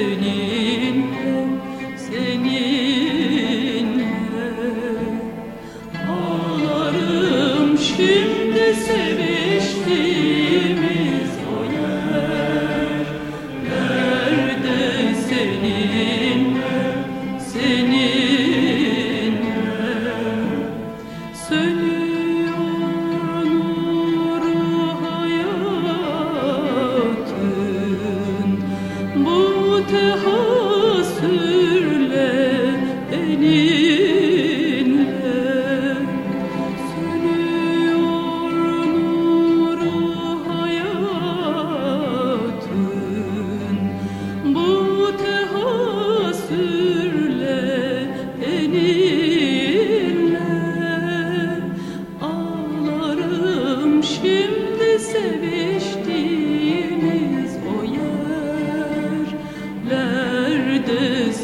seninle, seninle. Ağlarım şimdi seviştiğimiz o yerlerde seninle, Bu tehassürle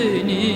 えに